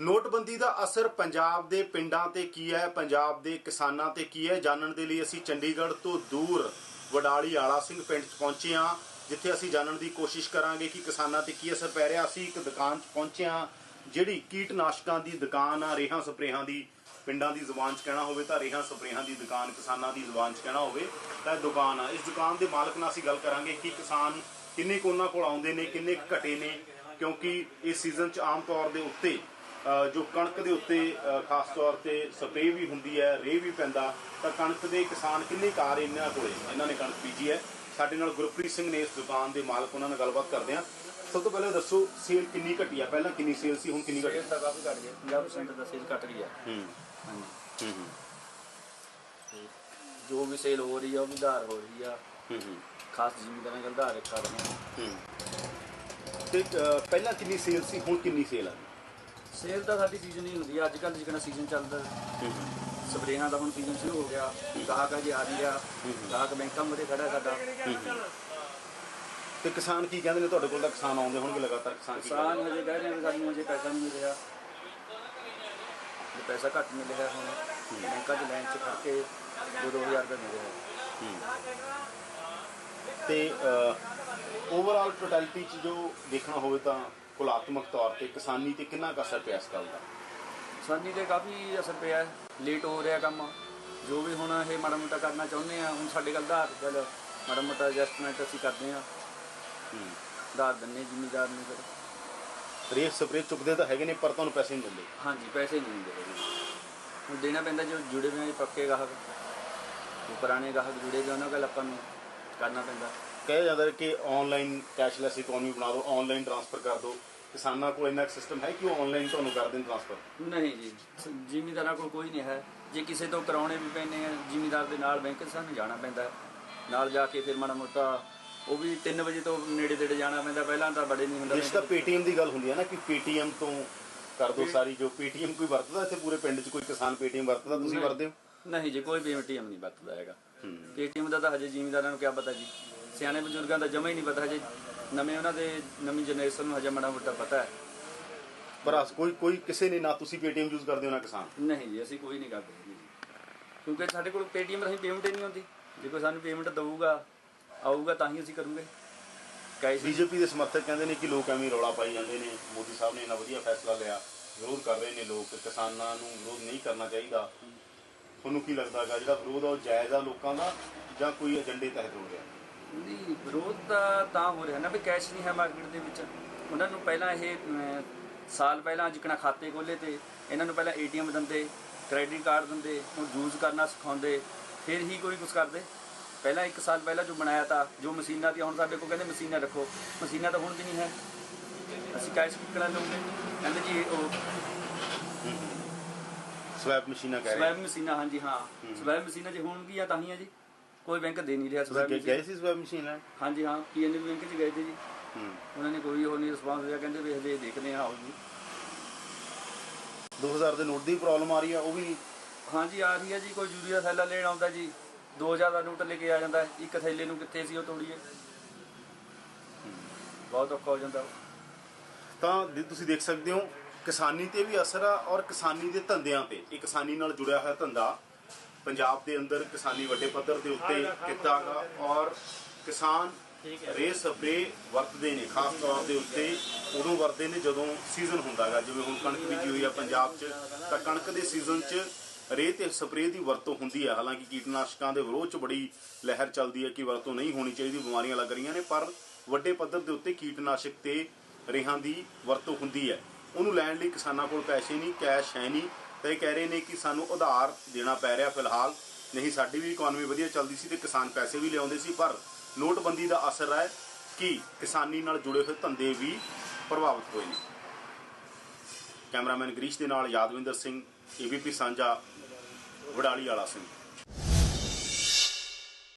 ਨੋਟਬੰਦੀ ਦਾ ਅਸਰ ਪੰਜਾਬ ਦੇ ਪਿੰਡਾਂ ਤੇ ਕੀ ਹੈ? ਪੰਜਾਬ ਦੇ ਕਿਸਾਨਾਂ ਤੇ ਕੀ ਹੈ? ਜਾਣਨ ਦੇ ਲਈ ਅਸੀਂ ਚੰਡੀਗੜ੍ਹ ਤੋਂ ਦੂਰ ਵਡਾਲੀ ਆਲਾ ਸਿੰਘ ਪਿੰਡ 'ਚ ਪਹੁੰਚੇ ਹਾਂ, ਜਿੱਥੇ ਅਸੀਂ ਜਾਣਨ ਦੀ ਕੋਸ਼ਿਸ਼ ਕਰਾਂਗੇ ਕਿ ਕਿਸਾਨਾਂ ਤੇ ਕੀ ਅਸਰ ਪੈ ਰਿਹਾ। ਅਸੀਂ ਇੱਕ ਦੁਕਾਨ 'ਚ ਪਹੁੰਚੇ ਹਾਂ, ਜਿਹੜੀ ਕੀਟਨਾਸ਼ਕਾਂ ਦੀ ਦੁਕਾਨ ਆ। ਰੇਹਾਂ ਸਪਰੇਹਾਂ ਦੀ ਪਿੰਡਾਂ ਦੀ ਜ਼ੁਬਾਨ 'ਚ ਕਹਿਣਾ ਹੋਵੇ ਤਾਂ ਰੇਹਾਂ ਸਪਰੇਹਾਂ ਦੀ ਦੁਕਾਨ ਕਿਸਾਨਾਂ ਦੀ ਜ਼ੁਬਾਨ 'ਚ ਕਹਿਣਾ ਹੋਵੇ ਤਾਂ ਇਹ ਦੁਕਾਨ ਆ। ਇਸ ਦੁਕਾਨ ਦੇ ਮਾਲਕ ਨਾਲ ਅਸੀਂ ਗੱਲ ਕਰਾਂਗੇ ਕਿ ਕਿਸਾਨ ਕਿੰਨੇ ਕੁ ਉਹਨਾਂ ਕੋਲ ਆਉਂਦੇ ਨੇ, ਕਿੰਨੇ ਕੁ ਘਟੇ ਨੇ, ਕਿਉਂਕਿ ਇਸ ਸੀਜ਼ਨ 'ਚ ਆਮ ਤੌਰ ਦੇ ਉੱਤੇ ਜੋ ਕਣਕ ਦੇ ਉੱਤੇ ਖਾਸ ਤੌਰ ਤੇ ਸਪਰੇਅ ਵੀ ਹੁੰਦੀ ਹੈ ਰੇਹ ਵੀ ਪੈਂਦਾ ਤਾਂ ਕਣਕ ਦੇ ਕਿਸਾਨ ਕਿੰਨੇ ਕਾਰ ਇਹਨਾਂ ਕੋਲੇ? ਇਹਨਾਂ ਨੇ ਕਣਕ ਬੀਜੀ ਹੈ। ਸਾਡੇ ਨਾਲ ਗੁਰਪ੍ਰੀਤ ਸਿੰਘ ਨੇ ਇਸ ਦੁਕਾਨ ਦੇ ਮਾਲਕ ਉਹਨਾਂ ਨਾਲ ਗੱਲਬਾਤ ਕਰਦੇ ਹਾਂ। ਸਭ ਤੋਂ ਪਹਿਲਾਂ ਦੱਸੋ ਸੇਲ ਕਿੰਨੀ ਘਟੀ ਆ? ਪਹਿਲਾਂ ਕਿੰਨੀ ਸੇਲ ਸੀ ਹੁਣ ਕਿੰਨੀ ਘਟੀ ਸੇਲ ਤਾਂ ਕਾਫੀ ਘਟ ਗਈ 50% ਦਾ ਸੇਲ ਘਟ ਗਈ ਆ। ਹੂੰ। ਹਾਂਜੀ। ਹੂੰ ਜੋ ਵੀ ਸੇਲ ਹੋ ਰਹੀ ਆ ਉਹ ਵੀ ਉਧਾਰ ਹੋ ਰਹੀ ਆ। ਹੂੰ ਹੂੰ। ਖਾਸ ਜ਼ਿਮੀਦਾਰਾਂ ਨਾਲ ਉਧਾਰ ਕਰ ਰਹੇ ਆ। ਹੂੰ। ਤੇ ਪਹਿਲਾਂ ਕਿੰਨੀ ਸੇਲ ਸੀ ਹੁਣ ਕਿੰਨੀ ਸੇਲ ਆ? ਸੇਲ ਤਾਂ ਸਾਡੀ ਸੀਜ਼ਨ ਹੀ ਹੁੰਦੀ ਆ ਅੱਜ ਕੱਲ੍ਹ ਜਿਹੜਾ ਸੀਜ਼ਨ ਚੱਲਦਾ ਸਪਰੇਹਾਂ ਦਾ ਹੁਣ ਸੀਜ਼ਨ ਸ਼ੁਰੂ ਹੋ ਗਿਆ ਗਾਹਕ ਅਜੇ ਆ ਨਹੀਂ ਰਿਹਾ ਗਾਹਕ ਬੈਂਕਾਂ ਮੂਹਰੇ ਖੜਾ ਸਾਡਾ। ਤੇ ਕਿਸਾਨ ਕੀ ਕਹਿੰਦੇ ਨੇ? ਤੁਹਾਡੇ ਕੋਲ ਤਾਂ ਕਿਸਾਨ ਆਉਂਦੇ ਹੋਣਗੇ ਲਗਾਤਾਰ ਕਿਸਾਨ ਕੀ ਕਿਸਾਨ ਹਜੇ ਕਹਿ ਰਹੇ ਵੀ ਸਾਨੂੰ ਹਜੇ ਪੈਸਾ ਨਹੀਂ ਮਿਲ ਰਿਹਾ। ਜੇ ਪੈਸਾ ਘੱਟ ਮਿਲ ਰਿਹਾ ਹੁਣ। ਬੈਂਕਾਂ 'ਚ ਲਾਈਨ 'ਚ ਖੜ ਕੇ 2-2000 ਰੁਪਏ ਮਿਲ ਰਿਹਾ ਤੇ ਓਵਰਆਲ ਟੋਟੈਲਿਟੀ ਚ ਜੋ ਦੇਖਣਾ ਹੋਵੇ ਤਾਂ ਕੁਲਾਤਮਕ ਤੌਰ ਤੇ ਕਿਸਾਨੀ ਤੇ ਕਿੰਨਾ ਕੁ ਅਸਰ ਪਿਆ ਇਸ ਗੱਲ ਦਾ? ਸਾਨੀ ਤੇ ਕਾਫੀ ਅਸਰ ਪਿਆ ਹੈ। ਲੇਟ ਹੋ ਰਿਹਾ ਕੰਮ। ਜੋ ਵੀ ਹੁਣ ਇਹ ਮਾੜਾ ਮੋਟਾ ਕਰਨਾ ਚਾਹੁੰਦੇ ਆ ਹੁਣ ਸਾਡੇ ਕੋਲ ਆਧਾਰ ਚੱਲ ਮਾੜਾ ਮੋਟਾ ਐਡਜਸਟਮੈਂਟ ਅਸੀਂ ਕਰਦੇ ਆ। ਆਧਾਰ ਦਿੰਨੇ ਜ਼ਿਮੀਦਾਰ ਨੂੰ ਫਿਰ। ਰੇਸ ਸਪਰੇ ਚੁੱਕਦੇ ਤਾਂ ਹੈਗੇ ਨੇ ਪਰ ਤੁਹਾਨੂੰ ਪੈਸੇ ਨਹੀਂ ਦਿੰਦੇ। ਹਾਂਜੀ ਪੈਸੇ ਨਹੀਂ ਦਿੰਦੇ। ਹੁਣ ਦੇਣਾ ਪੈਂਦਾ ਜੋ ਜੁੜੇ ਹੋਏ ਪੱਕੇ ਗਾਹਕ। ਜੋ ਪੁਰਾਣੇ ਗਾਹਕ ਜੁੜੇ ਹੋਏ ਉਹਨਾਂ ਕੋਲ ਆਪਾਂ ਨੂੰ ਕਰਨਾ ਪੈਂਦਾ। ਕਿਹਾ ਜਾਂਦਾ ਕਿ ਆਨਲਾਈਨ ਕੈਸ਼ਲੈਸ ਇਕਨੋਮੀ ਬਣਾ ਦਿਓ ਆਨਲਾਈਨ ਟ੍ਰਾਂਸਫਰ ਕਰ ਦਿਓ ਕਿਸਾਨਾਂ ਕੋਲ ਇੰਨਾ ਸਿਸਟਮ ਹੈ ਕਿ ਉਹ ਆਨਲਾਈਨ ਤੁਹਾਨੂੰ ਕਰ ਦੇਣ ਟ੍ਰਾਂਸਫਰ ਨਹੀਂ ਜੀ ਜ਼ਿਮੀਦਾਰਾਂ ਕੋਲ ਕੋਈ ਨਹੀਂ ਹੈ ਜੇ ਕਿਸੇ ਤੋਂ ਕਰਾਉਣੇ ਵੀ ਪੈਣੇ ਆ ਜ਼ਿਮੀਦਾਰ ਦੇ ਨਾਲ ਬੈਂਕ ਸਾਨੂੰ ਜਾਣਾ ਪੈਂਦਾ। ਨਾਲ ਜਾ ਕੇ ਫਿਰ ਮਾੜਾ ਮੋਟਾ ਉਹ ਵੀ 3 ਵਜੇ ਤੋਂ ਨੇੜੇ ਤੇੜੇ ਜਾਣਾ ਪੈਂਦਾ ਪਹਿਲਾਂ ਤਾਂ ਬੜੇ ਨਹੀਂ ਹੁੰਦਾ ਜਿਸ ਤਾਂ ਪੇਟੀਐਮ ਦੀ ਗੱਲ ਹੁੰਦੀ ਹੈ ਨਾ ਕਿ ਪੇਟੀਐਮ ਤੋਂ ਕਰ ਦਿਓ ਸਾਰੀ ਜੋ ਪੇਟੀਐਮ ਕੋਈ ਵਰਤਦਾ ਇੱਥੇ ਪੂਰੇ ਪਿੰਡ 'ਚ ਕੋਈ ਕਿਸਾਨ ਪੇਟੀਐਮ ਵਰਤਦਾ ਤੁਸੀਂ। ਵਰਤਦੇ ਹੋ ਨਹੀਂ ਜੀ ਕੋਈ ਪੇਟੀਐਮ ਨਹੀਂ ਵਰਤਦਾ ਹੈਗਾ। ਪੇਟੀਐਮ ਦਾ ਤਾਂ ਹਜੇ ਜ਼ਿਮੀਦਾਰਾਂ ਨੂੰ ਕੀ ਪਤਾ ਜੀ ਸਿਆਣੇ ਬਜ਼ੁਰਗਾਂ ਦਾ ਜਮਾ ਹੀ ਨਹੀਂ ਪਤਾ ਹਜੇ। ਨਵੇਂ ਉਹਨਾਂ ਦੇ ਨਵੀਂ ਜਨਰੇਸ਼ਨ ਨੂੰ ਹਜੇ ਮਾੜਾ ਮੋਟਾ ਪਤਾ ਹੈ। ਪਰ ਅਸ- ਕੋਈ ਕੋਈ ਕਿਸੇ ਨੇ ਨਾ ਤੁਸੀਂ ਪੇਟੀਐਮ ਯੂਜ਼ ਕਰਦੇ ਹੋ ਨਾ ਕਿਸਾਨ। ਨਹੀਂ ਜੀ ਅਸੀਂ ਕੋਈ ਨਹੀਂ ਕਰਦੇ ਜੀ। ਕਿਉਂਕਿ ਸਾਡੇ ਕੋਲ ਪੇਟੀਐਮ ਰਾਹੀਂ ਪੇਮੈਂਟ ਹੀ ਨਹੀਂ ਹੁੰਦੀ। ਜੇ ਕੋਈ ਸਾਨੂੰ ਪੇਮੈਂਟ ਦਊਗਾ ਆਊਗਾ ਤਾਂ ਹੀ ਅਸੀਂ ਕਰੂਗੇ। ਕੈਸ਼ ਬੀਜੇਪੀ ਦੇ ਸਮਰਥਕ ਕਹਿੰਦੇ ਨੇ ਕਿ ਲੋਕ ਐਵੇਂ ਰੌਲਾ ਪਾਈ ਜਾਂਦੇ ਨੇ। ਮੋਦੀ ਸਾਹਿਬ ਨੇ ਇੰਨਾ ਵਧੀਆ ਫੈਸਲਾ ਲਿਆ। ਵਿਰੋਧ ਕਰ ਰਹੇ ਨੇ ਲੋਕ। ਕਿਸਾਨਾਂ ਨੂੰ ਵਿਰੋਧ ਨਹੀਂ ਕਰਨਾ ਚਾਹੀਦਾ। ਤੁਹਾਨੂੰ ਕੀ ਲੱਗਦਾ ਹੈਗਾ? ਜਿਹੜਾ ਵਿਰੋਧ ਆ ਉਹ ਜਾਇਜ਼ ਆ ਲੋਕਾਂ ਦਾ ਜਾਂ ਕੋਈ ਏਜੰਡੇ ਤਹਿਤ ਹੋ ਰਿਹਾ? ਨਹੀਂ ਵਿਰੋਧ ਤਾਂ ਹੋ ਰਿਹਾ ਨਾ ਵੀ ਕੈਸ਼ ਨਹੀਂ ਹੈ ਮਾਰਕੀਟ ਦੇ ਵਿੱਚ। ਉਹਨਾਂ ਨੂੰ ਪਹਿਲਾਂ ਇਹ ਸਾਲ ਪਹਿਲਾਂ ਜਿਕਣਾ ਖਾਤੇ ਖੋਲੇ ਤੇ ਇਹਨਾਂ ਨੂੰ ਪਹਿਲਾਂ ਏਟੀਐਮ ਦਿੰਦੇ ਕ੍ਰੈਡਿਟ ਕਾਰਡ ਦਿੰਦੇ ਉਹ ਯੂਜ਼ ਕਰਨਾ ਸਿਖਾਉਂਦੇ ਫਿਰ ਹੀ ਕੋਈ ਕੁਝ ਕਰਦੇ। ਪਹਿਲਾਂ ਇੱਕ ਸਾਲ ਪਹਿਲਾਂ ਜੋ ਬਣਾਇਆ ਤਾਂ ਜੋ ਮਸ਼ੀਨਾਂ ਤੀ ਹੁਣ ਸਾਡੇ ਕੋਲ ਕਹਿੰਦੇ ਮਸ਼ੀਨਾਂ ਰੱਖੋ। ਮਸ਼ੀਨਾਂ ਤਾਂ ਹੁਣ ਵੀ ਨਹੀਂ ਹੈ। ਅਸੀਂ ਕੈਸ਼ ਕਿੱਕਣਾ ਲਵਾਂਗੇ ਕਹਿੰਦੇ ਜੀ ਉਹ ਸਵੈਪ ਮਸ਼ੀਨਾਂ ਕਹਿ ਰਹੇ ਸਵੈਬ ਮਸ਼ੀਨਾਂ ਹਾਂਜੀ ਹਾਂ। ਸਵੈਬ ਮਸ਼ੀਨਾਂ ਜੇ ਹੋਣਗੀਆਂ ਤਾਂ ਹੀ ਆ ਜੀ। ਕੋਈ ਬੈਂਕ ਦੇ ਨਹੀਂ ਰਿਹਾ ਸਵੈਬ ਤੁਸੀਂ ਗਏ ਸੀ ਮਸ਼ੀਨ ਲੈਣ? ਹਾਂਜੀ ਹਾਂ ਪੀਐਨਬੀ ਬੈਂਕ 'ਚ ਗਏ ਤੇ ਜੀ। ਹੂੰ। ਉਹਨਾਂ ਨੇ ਕੋਈ ਉਹ ਨਹੀਂ ਰਿਸਪਾਂਸ ਦਿਆ ਕਹਿੰਦੇ ਵੀ ਹਜੇ ਦੇਖਦੇ ਆ ਆਓ ਜੀ। 2000 ਦੇ ਨੋਟ ਦੀ ਪ੍ਰੋਬਲਮ ਆ ਰਹੀ ਆ ਉਹ ਵੀ ਹਾਂਜੀ ਆ ਰਹੀ ਹੈ ਜੀ ਕੋਈ ਯੂਰੀਆ ਥੈਲਾ ਲੈਣ ਆਉਂਦਾ ਜੀ। 2000 ਦਾ ਨੋਟ ਲੈ ਕੇ ਆ ਜਾਂਦਾ। ਇੱਕ ਥੈਲੇ ਨੂੰ ਕਿੱਥੇ ਸੀ ਉਹ ਤੋੜੀਏ। ਬਹੁਤ ਔਖਾ ਹੋ ਜਾਂਦਾ। ਤਾਂ ਦੀ- ਤੁਸੀਂ ਦੇਖ ਸਕਦੇ ਹੋ ਕਿਸਾਨੀ ਤੇ ਵੀ ਅਸਰ ਆ ਔਰ ਕਿਸਾਨੀ ਦੇ ਧੰਦਿਆਂ ਤੇ। ਇਹ ਕਿਸਾਨੀ ਨਾਲ ਜੁੜਿਆ ਹੋਇਆ ਧੰਦਾ ਪੰਜਾਬ ਦੇ ਅੰਦਰ ਕਿਸਾਨੀ ਵੱਡੇ ਪੱਧਰ ਦੇ ਉੱਤੇ ਕੀਤਾ ਗਾ ਔਰ ਕਿਸਾਨ ਰੇ ਸਪਰੇ ਵਰਤਦੇ ਨੇ ਖਾਸ ਤੌਰ ਦੇ ਉੱਤੇ ਉਦੋਂ ਵਰਤਦੇ ਨੇ ਜਦੋਂ ਸੀਜ਼ਨ ਹੁੰਦਾਗਾ ਜਿਵੇਂ ਹੁਣ ਕਣਕ ਬੀਜੀ ਹੋਈ ਆ ਪੰਜਾਬ 'ਚ ਤਾਂ ਕਣਕ ਦੇ ਸੀਜ਼ਨ 'ਚ ਰੇ ਤੇ ਸਪਰੇ ਦੀ ਵਰਤੋਂ ਹੁੰਦੀ ਹੈ ਹਾਲਾਂਕਿ ਕੀਟਨਾਸ਼ਕਾਂ ਦੇ ਵਿਰੋਧ 'ਚ ਬੜੀ ਲਹਿਰ ਚੱਲਦੀ ਹੈ ਕਿ ਵਰਤੋਂ ਨਹੀਂ ਹੋਣੀ ਚਾਹੀਦੀ ਬਿਮਾਰੀਆਂ ਲੱਗ ਰਹੀਆਂ ਨੇ ਪਰ ਵੱਡੇ ਪੱਧਰ ਦੇ ਉੱਤੇ ਕੀਟਨਾਸ਼ਕ ਤੇ ਰੇਹਾਂ ਦੀ ਵਰਤੋਂ ਹੁੰਦੀ ਹੈ ਉਹਨੂੰ ਲੈਣ ਲਈ ਕਿਸਾਨਾਂ ਕੋਲ ਪੈਸੇ ਨਹੀਂ ਕੈਸ਼ ਹੈ ਨਹੀਂ। ਤਾਂ ਇਹ ਕਹਿ ਰਹੇ ਨੇ ਕਿ ਸਾਨੂੰ ਉਧਾਰ ਦੇਣਾ ਪੈ ਰਿਹਾ ਫਿਲਹਾਲ। ਨਹੀਂ, ਸਾਡੀ ਵੀ ਇਕਨੋਮੀ ਵਧੀਆ ਚੱਲਦੀ ਸੀ ਤੇ ਕਿਸਾਨ ਪੈਸੇ ਵੀ ਲਿਆਉਂਦੇ ਸੀ, ਪਰ ਨੋਟਬੰਦੀ ਦਾ ਅਸਰ ਹੈ ਕਿ ਕਿਸਾਨੀ ਨਾਲ ਜੁੜੇ ਹੋਏ ਧੰਦੇ ਵੀ ਪ੍ਰਭਾਵਿਤ ਹੋਏ ਨੇ। ਕੈਮਰਾਮੈਨ ਗਰੀਸ਼ ਦੇ ਨਾਲ ਯਾਦਵਿੰਦਰ ਸਿੰਘ ਏਬੀਪੀ ਸਾਂਝਾ, ਵਡਾਲੀ ਵਾਲਾ ਸਿੰਘ।